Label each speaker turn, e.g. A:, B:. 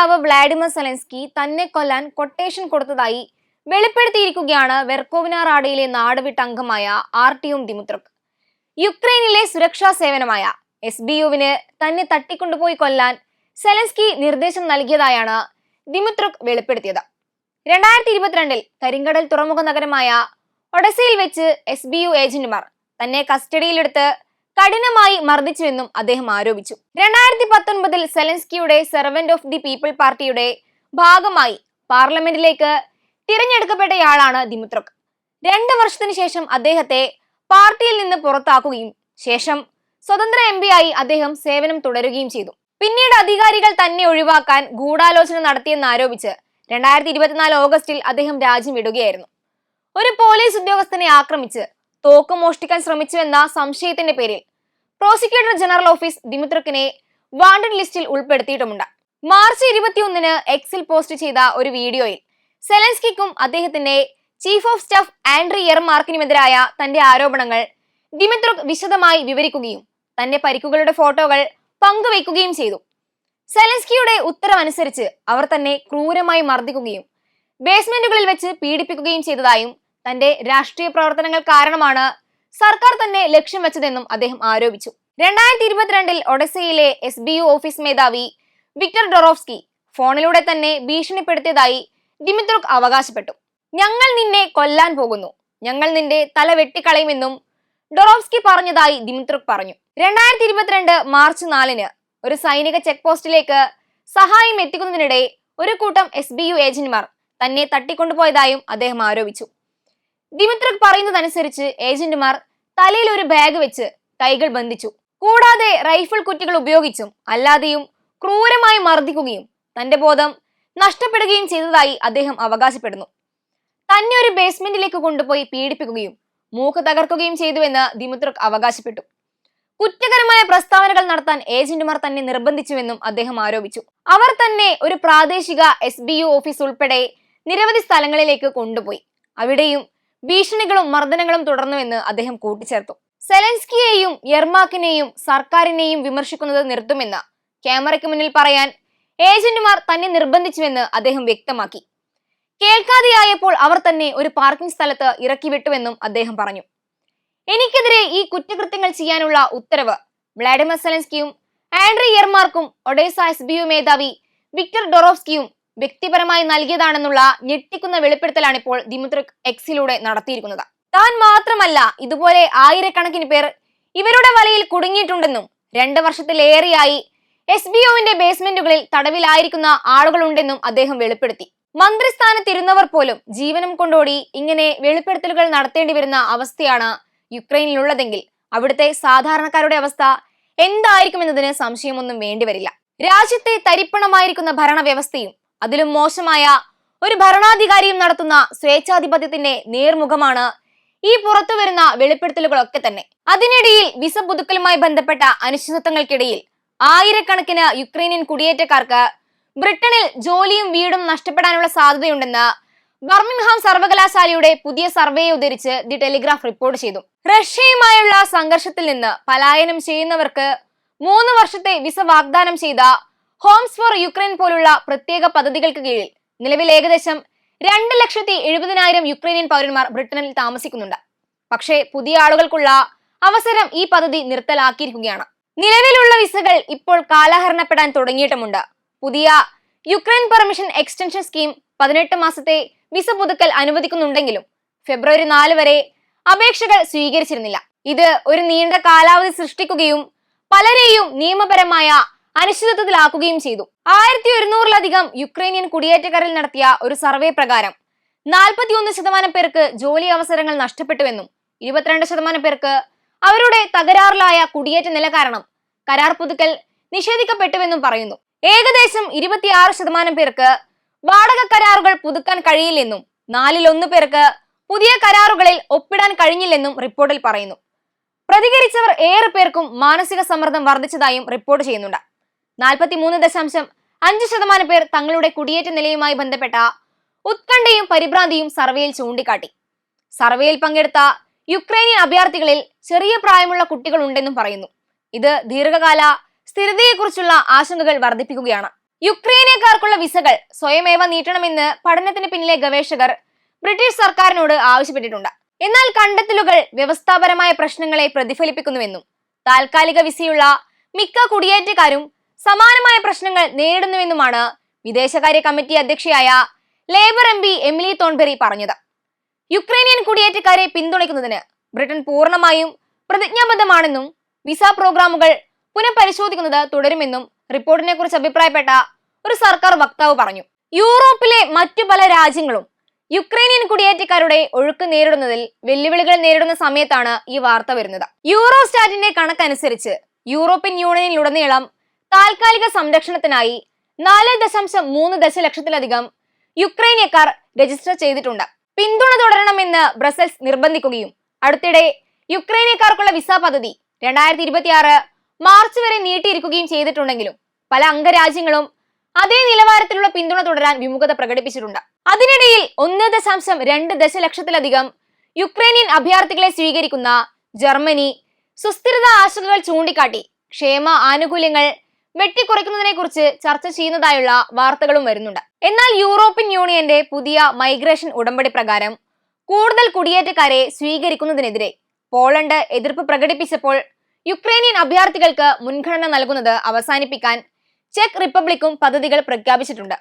A: നേതാവ് Vladimir Zelensky തന്നെ കൊല്ലാൻ കൊട്ടേഷൻ കൊടുത്തതായി വെളിപ്പെടുത്തിയിരിക്കുകയാണ് വെർക്കോവിന റാഡയിലെ നാടുവിട്ട അംഗമായ ആർട്ടിയും ദിമുത്രക്. യുക്രൈനിലെ സുരക്ഷാ സേവനമായ എസ് ബി യുവിന് തന്നെ തട്ടിക്കൊണ്ടുപോയി കൊല്ലാൻ സെലൻസ്കി നിർദ്ദേശം നൽകിയതായാണ് ദിമുത്രക് വെളിപ്പെടുത്തിയത്. രണ്ടായിരത്തി ഇരുപത്തിരണ്ടിൽ കരിങ്കടൽ തുറമുഖ നഗരമായ ഒഡസയിൽ വെച്ച് എസ് ബി യു ഏജന്റുമാർ തന്നെ കസ്റ്റഡിയിലെടുത്ത് കഠിനമായി മർദ്ദിച്ചുവെന്നും അദ്ദേഹം ആരോപിച്ചു. രണ്ടായിരത്തി പത്തൊൻപതിൽ സെലൻസ്കിയുടെ സെർവന്റ് ഓഫ് ദി പീപ്പിൾ പാർട്ടിയുടെ ഭാഗമായി പാർലമെന്റിലേക്ക് തിരഞ്ഞെടുക്കപ്പെട്ടയാളാണ് ദിമുത്രക്. രണ്ട് വർഷത്തിന് ശേഷം അദ്ദേഹത്തെ പാർട്ടിയിൽ നിന്ന് പുറത്താക്കുകയും ശേഷം സ്വതന്ത്ര എം ആയി അദ്ദേഹം സേവനം തുടരുകയും ചെയ്തു. പിന്നീട് അധികാരികൾ തന്നെ ഒഴിവാക്കാൻ ഗൂഢാലോചന നടത്തിയെന്നാരോപിച്ച് രണ്ടായിരത്തി ഇരുപത്തിനാല് ഓഗസ്റ്റിൽ അദ്ദേഹം രാജ്യം വിടുകയായിരുന്നു. ഒരു പോലീസ് ഉദ്യോഗസ്ഥനെ ആക്രമിച്ച് തോക്ക് മോഷ്ടിക്കാൻ ശ്രമിച്ചുവെന്ന സംശയത്തിന്റെ പേരിൽ പ്രോസിക്യൂട്ടർ ജനറൽ ഓഫീസ് ദിമിത്രക്കിനെ വാണ്ടഡ് ലിസ്റ്റിൽ ഉൾപ്പെടുത്തിയിട്ടുമുണ്ട്. മാർച്ച് ഇരുപത്തിയൊന്നിന് എക്സിൽ പോസ്റ്റ് ചെയ്ത ഒരു വീഡിയോയിൽ സെലൻസ്കിക്കും അദ്ദേഹത്തിന്റെ ചീഫ് ഓഫ് സ്റ്റാഫ് ആൻഡ്രി എർമാർക്കിനുമെതിരായ തന്റെ ആരോപണങ്ങൾ ദിമിത്രുക് വിശദമായി വിവരിക്കുകയും തന്റെ പരിക്കുകളുടെ ഫോട്ടോകൾ പങ്കുവയ്ക്കുകയും ചെയ്തു. സെലൻസ്കിയുടെ ഉത്തരവനുസരിച്ച് അവർ തന്നെ ക്രൂരമായി മർദ്ദിക്കുകയും ബേസ്മെന്റുകളിൽ വെച്ച് പീഡിപ്പിക്കുകയും ചെയ്തതായും തന്റെ രാഷ്ട്രീയ പ്രവർത്തനങ്ങൾ കാരണമാണ് സർക്കാർ തന്നെ ലക്ഷ്യം വെച്ചതെന്നും അദ്ദേഹം ആരോപിച്ചു. രണ്ടായിരത്തി ഇരുപത്തിരണ്ടിൽ ഒഡസയിലെ എസ് ബി യു ഓഫീസ് മേധാവി വിക്ടർ ഡൊറോവ്സ്കി ഫോണിലൂടെ തന്നെ ഭീഷണിപ്പെടുത്തിയതായി ദിമിത്രുക് അവകാശപ്പെട്ടു. ഞങ്ങൾ നിന്നെ കൊല്ലാൻ പോകുന്നു. ഞങ്ങൾ നിന്റെ തല വെട്ടിക്കളയുമെന്നും ഡൊറോവ്സ്കി പറഞ്ഞതായി ദിമിത്രുക് പറഞ്ഞു. രണ്ടായിരത്തി ഇരുപത്തിരണ്ട് മാർച്ച് നാലിന് ഒരു സൈനിക ചെക്ക് പോസ്റ്റിലേക്ക് സഹായം എത്തിക്കുന്നതിനിടെ ഒരു കൂട്ടം എസ് ബി യു ഏജന്റുമാർ തന്നെ തട്ടിക്കൊണ്ടുപോയതായും അദ്ദേഹം ആരോപിച്ചു. ദിമിത്രുക് പറയുന്നതനുസരിച്ച് ഏജന്റുമാർ തലയിൽ ഒരു ബാഗ് വെച്ച് കൈകൾ ബന്ധിച്ചു. കൂടാതെ റൈഫിൾ കുറ്റികൾ ഉപയോഗിച്ചും അല്ലാതെയും ക്രൂരമായി മർദ്ദിക്കുകയും തന്റെ ബോധം നഷ്ടപ്പെടുകയും ചെയ്തതായി അദ്ദേഹം അവകാശപ്പെടുന്നു. തന്നെ ഒരു ബേസ്മെന്റിലേക്ക് കൊണ്ടുപോയി പീഡിപ്പിക്കുകയും മൂക്ക് തകർക്കുകയും ചെയ്തുവെന്ന് ദിമിത്രക് അവകാശപ്പെട്ടു. കുറ്റകരമായ പ്രസ്താവനകൾ നടത്താൻ ഏജന്റുമാർ തന്നെ നിർബന്ധിച്ചുവെന്നും അദ്ദേഹം ആരോപിച്ചു. അവർ തന്നെ ഒരു പ്രാദേശിക എസ് ഓഫീസ് ഉൾപ്പെടെ നിരവധി സ്ഥലങ്ങളിലേക്ക് കൊണ്ടുപോയി. അവിടെയും ഭീഷണികളും മർദ്ദനങ്ങളും തുടർന്നുവെന്ന് അദ്ദേഹം കൂട്ടിച്ചേർത്തു. സെലൻസ്കിയെയും യർമാക്കിനെയും സർക്കാരിനെയും വിമർശിക്കുന്നത് നിർത്തുമെന്ന് ക്യാമറയ്ക്ക് മുന്നിൽ പറയാൻ ഏജന്റുമാർ തന്നെ നിർബന്ധിച്ചുവെന്ന് അദ്ദേഹം വ്യക്തമാക്കി. കേൾക്കാതെയായപ്പോൾ അവർ തന്നെ ഒരു പാർക്കിംഗ് സ്ഥലത്ത് ഇറക്കി വിട്ടുവെന്നും അദ്ദേഹം പറഞ്ഞു. എനിക്കെതിരെ ഈ കുറ്റകൃത്യങ്ങൾ ചെയ്യാനുള്ള ഉത്തരവ് വ്ളാഡിമിർ സെലൻസ്കിയും ആൻഡ്രി യർമാർക്കും ഒഡേസ എസ് ബി യു മേധാവി വിക്ടർ ഡൊറോവ്സ്കിയും വ്യക്തിപരമായി നൽകിയതാണെന്നുള്ള ഞെട്ടിക്കുന്ന വെളിപ്പെടുത്തലാണ് ഇപ്പോൾ ദിമിത്രിക് എക്സിലൂടെ നടത്തിയിരിക്കുന്നത്. താൻ മാത്രമല്ല ഇതുപോലെ ആയിരക്കണക്കിന് പേർ ഇവരുടെ വലയിൽ കുടുങ്ങിയിട്ടുണ്ടെന്നും രണ്ട് വർഷത്തിലേറെയായി എസ് ബി ഒവിന്റെ ബേസ്മെന്റുകളിൽ തടവിലായിരിക്കുന്ന ആളുകളുണ്ടെന്നും അദ്ദേഹം വെളിപ്പെടുത്തി. മന്ത്രിസ്ഥാനത്തിരുന്നവർ പോലും ജീവനം കൊണ്ടോടി ഇങ്ങനെ വെളിപ്പെടുത്തലുകൾ നടത്തേണ്ടി വരുന്ന അവസ്ഥയാണ് യുക്രൈനിലുള്ളതെങ്കിൽ അവിടുത്തെ സാധാരണക്കാരുടെ അവസ്ഥ എന്തായിരിക്കുമെന്നതിന് സംശയമൊന്നും വേണ്ടിവരില്ല രാജ്യത്തെ തരിപ്പണമായിരിക്കുന്ന ഭരണവ്യവസ്ഥയും അതിലും മോശമായ ഒരു ഭരണാധികാരിയും നടത്തുന്ന സ്വേച്ഛാധിപത്യത്തിന്റെ നേർമുഖമാണ് ഈ പുറത്തു വരുന്ന വെളിപ്പെടുത്തലുകളൊക്കെ തന്നെ. അതിനിടയിൽ വിസ പുതുക്കലുമായി ബന്ധപ്പെട്ട അനിശ്ചിതത്വങ്ങൾക്കിടയിൽ ആയിരക്കണക്കിന് യുക്രൈനിയൻ കുടിയേറ്റക്കാർക്ക് ബ്രിട്ടനിൽ ജോലിയും വീടും നഷ്ടപ്പെടാനുള്ള സാധ്യതയുണ്ടെന്ന് ബർമിംഗ്ഹാം സർവകലാശാലയുടെ പുതിയ സർവേയെ ഉദ്ധരിച്ച് ദി ടെലിഗ്രാഫ് റിപ്പോർട്ട് ചെയ്തു. റഷ്യയുമായുള്ള സംഘർഷത്തിൽ നിന്ന് പലായനം ചെയ്യുന്നവർക്ക് മൂന്ന് വർഷത്തെ വിസ വാഗ്ദാനം ചെയ്ത ഹോംസ് ഫോർ യുക്രൈൻ പോലുള്ള പ്രത്യേക പദ്ധതികൾക്ക് കീഴിൽ നിലവിൽ ഏകദേശം രണ്ട് ലക്ഷത്തി എഴുപതിനായിരം യുക്രൈനിയൻ പൗരന്മാർ ബ്രിട്ടനിൽ താമസിക്കുന്നുണ്ട്. പക്ഷേ പുതിയ ആളുകൾക്കുള്ള അവസരം ഈ പദ്ധതി നിർത്തലാക്കിയിരിക്കുകയാണ്. നിലവിലുള്ള വിസകൾ ഇപ്പോൾ കാലഹരണപ്പെടാൻ തുടങ്ങിയിട്ടുമുണ്ട്. പുതിയ യുക്രൈൻ പെർമിഷൻ എക്സ്റ്റൻഷൻ സ്കീം പതിനെട്ട് മാസത്തെ വിസ പുതുക്കൽ അനുവദിക്കുന്നുണ്ടെങ്കിലും ഫെബ്രുവരി നാല് വരെ അപേക്ഷകൾ സ്വീകരിച്ചിരുന്നില്ല. ഇത് ഒരു നീണ്ട കാലാവധി സൃഷ്ടിക്കുകയും പലരെയും നിയമപരമായ അനിശ്ചിതത്വത്തിലാക്കുകയും ചെയ്തു. ആയിരത്തി ഒരുന്നൂറിലധികം യുക്രൈനിയൻ കുടിയേറ്റക്കാരിൽ നടത്തിയ ഒരു സർവേ പ്രകാരം നാൽപ്പത്തിയൊന്ന് ശതമാനം പേർക്ക് ജോലി അവസരങ്ങൾ നഷ്ടപ്പെട്ടുവെന്നും ഇരുപത്തിരണ്ട് ശതമാനം പേർക്ക് അവരുടെ തകരാറിലായ കുടിയേറ്റ നില കാരണം കരാർ പുതുക്കൽ നിഷേധിക്കപ്പെട്ടുവെന്നും പറയുന്നു. ഏകദേശം ഇരുപത്തിയാറ് ശതമാനം പേർക്ക് വാടക കരാറുകൾ പുതുക്കാൻ കഴിയില്ലെന്നും നാലിൽ ഒന്ന് പേർക്ക് പുതിയ കരാറുകളിൽ ഒപ്പിടാൻ കഴിഞ്ഞില്ലെന്നും റിപ്പോർട്ടിൽ പറയുന്നു. പ്രതികരിച്ചവർ ഏറെ പേർക്കും മാനസിക സമ്മർദ്ദം വർദ്ധിച്ചതായും റിപ്പോർട്ട് ചെയ്യുന്നുണ്ട്. നാൽപ്പത്തി മൂന്ന് ദശാംശം അഞ്ച് ശതമാനം പേർ തങ്ങളുടെ കുടിയേറ്റ നിലയുമായി ബന്ധപ്പെട്ട ഉത്കണ്ഠയും പരിഭ്രാന്തിയും സർവേയിൽ ചൂണ്ടിക്കാട്ടി. സർവേയിൽ പങ്കെടുത്ത യുക്രൈനിയൻ അഭയാർത്ഥികളിൽ ചെറിയ പ്രായമുള്ള കുട്ടികൾ ഉണ്ടെന്നും പറയുന്നു. ഇത് ദീർഘകാല സ്ഥിരതയെക്കുറിച്ചുള്ള ആശങ്കകൾ വർദ്ധിപ്പിക്കുകയാണ്. യുക്രൈനക്കാർക്കുള്ള വിസകൾ സ്വയമേവ നീട്ടണമെന്ന് പഠനത്തിന് പിന്നിലെ ഗവേഷകർ ബ്രിട്ടീഷ് സർക്കാരിനോട് ആവശ്യപ്പെട്ടിട്ടുണ്ട്. എന്നാൽ കണ്ടെത്തലുകൾ വ്യവസ്ഥാപരമായ പ്രശ്നങ്ങളെ പ്രതിഫലിപ്പിക്കുന്നുവെന്നും താൽക്കാലിക വിസയുള്ള മിക്ക കുടിയേറ്റക്കാരും സമാനമായ പ്രശ്നങ്ങൾ നേരിടുന്നുവെന്നുമാണ് വിദേശകാര്യ committee അധ്യക്ഷയായ Labour M P Emily Thornberry പറഞ്ഞത്. യുക്രൈനിയൻ കുടിയേറ്റക്കാരെ പിന്തുണയ്ക്കുന്നതിന് ബ്രിട്ടൻ പൂർണമായും പ്രതിജ്ഞാബദ്ധമാണെന്നും വിസ പ്രോഗ്രാമുകൾ പുനഃപരിശോധിക്കുന്നത് തുടരുമെന്നും റിപ്പോർട്ടിനെ കുറിച്ച് അഭിപ്രായപ്പെട്ട ഒരു സർക്കാർ വക്താവ് പറഞ്ഞു. യൂറോപ്പിലെ മറ്റു പല രാജ്യങ്ങളും യുക്രൈനിയൻ കുടിയേറ്റക്കാരുടെ ഒഴുക്ക് നേരിടുന്നതിൽ വെല്ലുവിളികൾ നേരിടുന്ന സമയത്താണ് ഈ വാർത്ത വരുന്നത്. യൂറോസ്റ്റാറ്റിന്റെ കണക്കനുസരിച്ച് യൂറോപ്യൻ യൂണിയനിലുടനീളം താൽക്കാലിക സംരക്ഷണത്തിനായി നാല് ദശാംശം മൂന്ന് ദശലക്ഷത്തിലധികം യുക്രൈനിയക്കാർ രജിസ്റ്റർ ചെയ്തിട്ടുണ്ട്. പിന്തുണ തുടരണമെന്ന് ബ്രസൽസ് നിർബന്ധിക്കുകയും അടുത്തിടെ യുക്രൈനിയക്കാർക്കുള്ള വിസ പദ്ധതി രണ്ടായിരത്തി ഇരുപത്തിയാറ് മാർച്ച് വരെ നീട്ടിയിരിക്കുകയും ചെയ്തിട്ടുണ്ടെങ്കിലും പല അംഗരാജ്യങ്ങളും അതേ നിലവാരത്തിലുള്ള പിന്തുണ തുടരാൻ വിമുഖത പ്രകടിപ്പിച്ചിട്ടുണ്ട്. അതിനിടയിൽ ഒന്ന് ദശാംശം രണ്ട് ദശലക്ഷത്തിലധികം യുക്രൈനിയൻ അഭയാർത്ഥികളെ സ്വീകരിക്കുന്ന ജർമ്മനി സുസ്ഥിരത ആശങ്കകൾ ചൂണ്ടിക്കാട്ടി ക്ഷേമ ആനുകൂല്യങ്ങൾ വെട്ടിക്കുറയ്ക്കുന്നതിനെ കുറിച്ച് ചർച്ച ചെയ്യുന്നതായുള്ള വാർത്തകളും വരുന്നുണ്ട്. എന്നാൽ യൂറോപ്യൻ യൂണിയന്റെ പുതിയ മൈഗ്രേഷൻ ഉടമ്പടി പ്രകാരം കൂടുതൽ കുടിയേറ്റക്കാരെ സ്വീകരിക്കുന്നതിനെതിരെ പോളണ്ട് എതിർപ്പ് പ്രകടിപ്പിച്ചപ്പോൾ യുക്രൈനിയൻ അഭയാർത്ഥികൾക്ക് മുൻഗണന നൽകുന്നത് അവസാനിപ്പിക്കാൻ ചെക്ക് റിപ്പബ്ലിക്കും പദ്ധതികൾ പ്രഖ്യാപിച്ചിട്ടുണ്ട്.